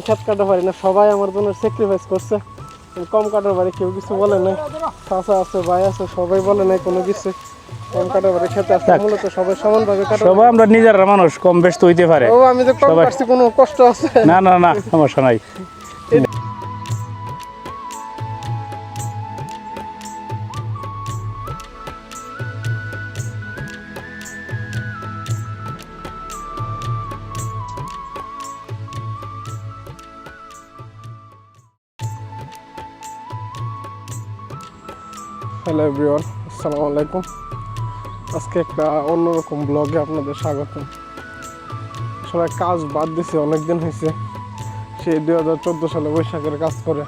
খেত কাটা পারি না সবাই আমার জন্য স্যাক্রিফাইস করছে। কম কাটার পারি কেউ কিছু বলে নাই। চাষা আছে ভাই আছে সবাই বলে নাই কোনো কিছু। কম কাটার পারি খেতে আসছে মূলত সবাই সমানভাবে কাটা সবাই আমরা নিজেরা মানুষ কম বেশ তো হইতে পারে। ও আমি যে কম সবাই- কোনো কষ্ট আছে? না না না সমস্যা নাই। হ্যালো এভরিওয়ান আসসালামু আলাইকুম আজকে একটা অন্যরকম ব্লগে আপনাদের স্বাগত সবাই কাজ বাদ দিছে অনেক দিন হয়েছে সেই দুই হাজার চোদ্দ সালে বৈশাখের কাজ করে।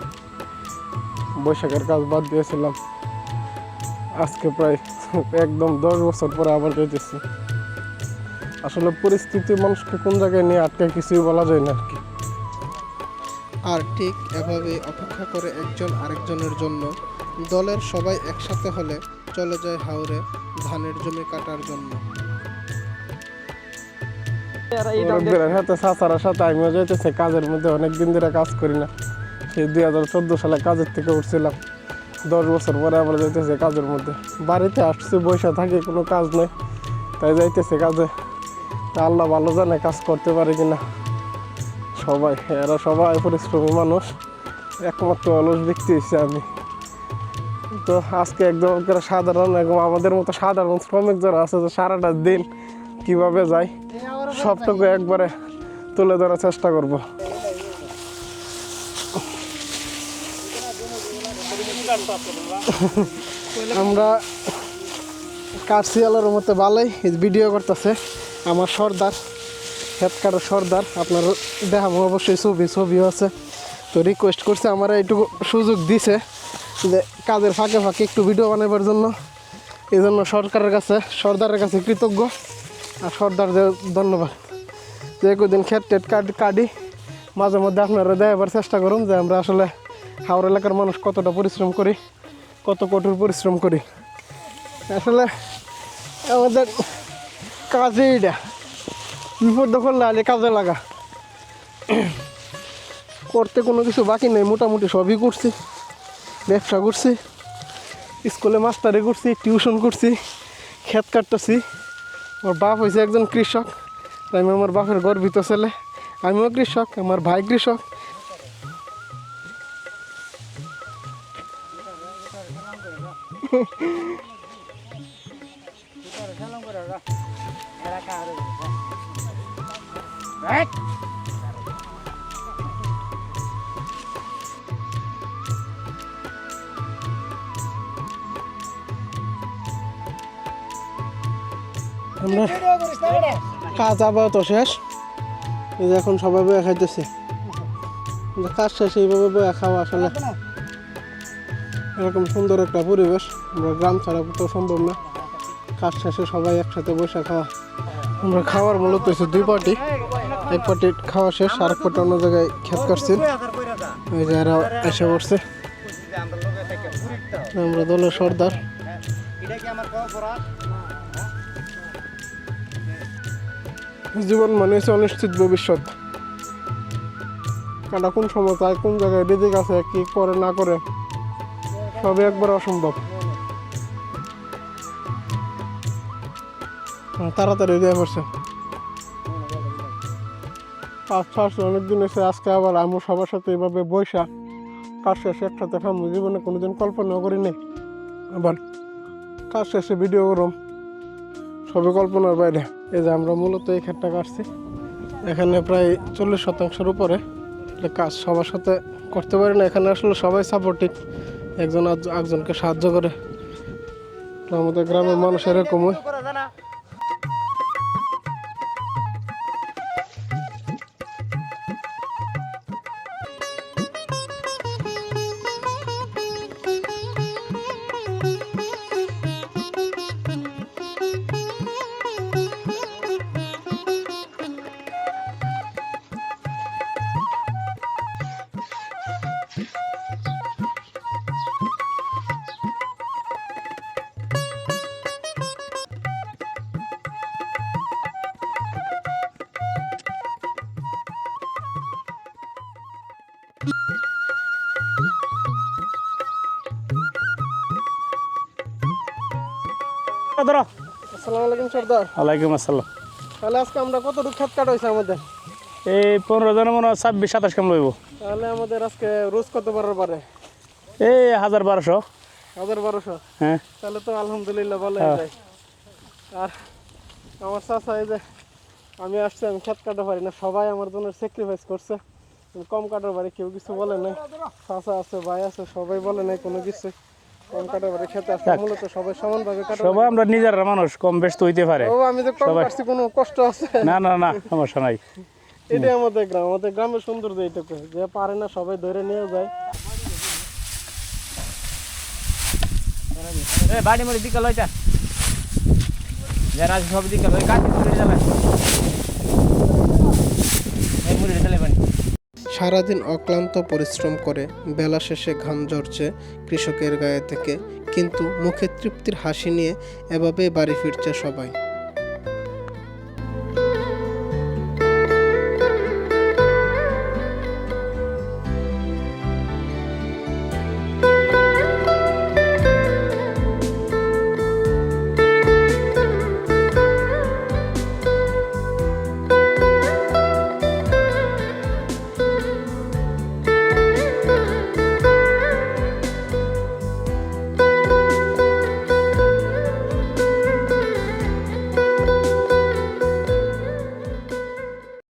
বৈশাখের কাজ বাদ দিয়েছিলাম। আজকে প্রায় একদম দশ বছর পরে আবার যেতেছি আসলে পরিস্থিতি মানুষকে কোন জায়গায় নিয়ে আটকে কিছুই বলা যায় না আর কি। আর ঠিক এভাবে অপেক্ষা করে একজন আরেকজনের জন্য দলের সবাই একসাথে হলে চলে যায় হাওরে ধানের জমি কাটার জন্য। যাইতেছে, কাজের মধ্যে অনেক দিন ধরে কাজ করি না। সেই দুই হাজার চোদ্দ সালে কাজের থেকে উঠছিলাম। দশ বছর পরে আবার যাইতেছে কাজের মধ্যে। বাড়িতে আসছি, বসে থাকি, কোনো কাজ নেই। তাই যাইতেছে কাজে। আল্লাহ ভালো জানে কাজ করতে পারে কিনা। সবাই, এরা সবাই পরিশ্রমী মানুষ। একমাত্র অলস ব্যক্তি হচ্ছে আমি। তো আজকে একদম সাধারণ, একদম আমাদের মতো সাধারণ শ্রমিক যারা আছে যে সারাটা দিন কীভাবে যায় সবটুকু একবারে তুলে ধরার চেষ্টা করব। আমরা কার্সিয়ালের মতো ভালোই ভিডিও করতেছে, আমার সর্দার হেতকার সর্দার, আপনার দেখাবো অবশ্যই ছবি, ছবিও আছে। তো রিকোয়েস্ট করছে, আমার এইটুকু সুযোগ দিছে। যে কাজের ফাঁকে ফাঁকে একটু ভিডিও বানাবার জন্য। এই জন্য সরকারের কাছে, সর্দারের কাছে কৃতজ্ঞ। আর সর্দার যে, ধন্যবাদ। যে কদিন খেত টেট কাটি কাটি, মাঝে মধ্যে আপনারা দেখাবার চেষ্টা করুন যে আমরা আসলে হাওড় এলাকার মানুষ কতটা পরিশ্রম করি, কত কঠোর পরিশ্রম করি। আসলে আমাদের কাজে এটা বিপদ করলে আলে কাজে লাগা। করতে কোনো কিছু বাকি নেই, মোটামুটি সবই করছি। ব্যবসা করছি, স্কুলে মাস্টারি করছি, টিউশন করছি ক্ষেত কাটতেছি। আমার বাপ হয়েছে একজন কৃষক, তাই আমি আমার বাপের গর্বিত ছেলে। আমিও কৃষক, আমার ভাই কৃষক। আমরা কাজ আপাতত শেষ। এই যে এখন সবাই বয়ে খাইতেছে। কাজ শেষ, এইভাবে বয়ে খাওয়া আসলে এরকম সুন্দর একটা পরিবেশ। আমরা গ্রাম ছাড়া তো সম্ভব না। কাজ শেষে সবাই একসাথে বসে খাওয়া। আমরা খাওয়ার মূলত হচ্ছে দুই পার্টি। এক পার্টি খাওয়া শেষ আর এক পার্টি অন্য জায়গায় খেত কাটছি ওই যে এরা এসে পড়ছে আমরা দলের সর্দার। জীবন মানে হচ্ছে অনিশ্চিত ভবিষ্যৎ। কাটা কোন সময় চায় কোন জায়গায় রিদিক আছে কি করে না করে সবই একবার অসম্ভব। হ্যাঁ, তাড়াতাড়ি দিয়ে পড়ছে কাজ ফার্স্ট অনেকদিন এসে আজকে আবার আমি সবার সাথে এভাবে বৈশা কাজ শেষে একসাথে ফ্যামিলি জীবনে কোনোদিন কল্পনাও করিনি। আবার কাজ শেষে ভিডিও করুম। সবই কল্পনার বাইরে। এই যে আমরা মূলত এই ক্ষেতটা কাটছি। এখানে প্রায় চল্লিশ শতাংশের উপরে। কাজ সবার সাথে করতে পারি না। এখানে আসলে সবাই সাপোর্টিভ একজন একজনকে সাহায্য করে। আমাদের গ্রামের মানুষ এরকমই। ধরো আসসালামু আলাইকুম সর্দার। ওয়ালাইকুম আসসালাম। তাহলে আজকে আমরা কতটুকু খেত কাটা হয়েছে আমাদের? এই পনেরো জন মনে হয় ছাব্বিশ সাতাশ কাম লইব। তাহলে আমাদের আজকে রোজ কত বারের পারে এই হাজার বারোশো। হাজার বারোশো? হ্যাঁ। তাহলে তো আলহামদুলিল্লাহ ভালো হ্যাঁ। যায় আর আমার চাচা এই যে আমি আসছি আমি খেত কাটা পারি না সবাই আমার জন্য স্যাক্রিফাইস করছে। কম কাটার বাড়ি কেউ কিছু বলে নাই। চাচা আছে ভাই আছে সবাই বলে নাই কোনো কিছু। সবাই সমানভাবে কাটা সবাই আমরা নিজেরা মানুষ কম বেশ তো হইতে পারে। কোনো কষ্ট আছে? না না না সমস্যা নাই। এটাই আমাদের গ্রাম। আমাদের গ্রামের সৌন্দর্য এইটুকু। যে পারে না সবাই ধরে নিয়ে যায়। বাড়ি মরে দিকে লইতা। যারা সব দিকে লই কাটি মুড়ি যাবে। এই মুড়ি চলে সারাদিন অক্লান্ত পরিশ্রম করে বেলা শেষে ঘাম ঝরছে কৃষকের গায়ে থেকে। কিন্তু মুখে তৃপ্তির হাসি নিয়ে এভাবেই বাড়ি ফিরছে সবাই।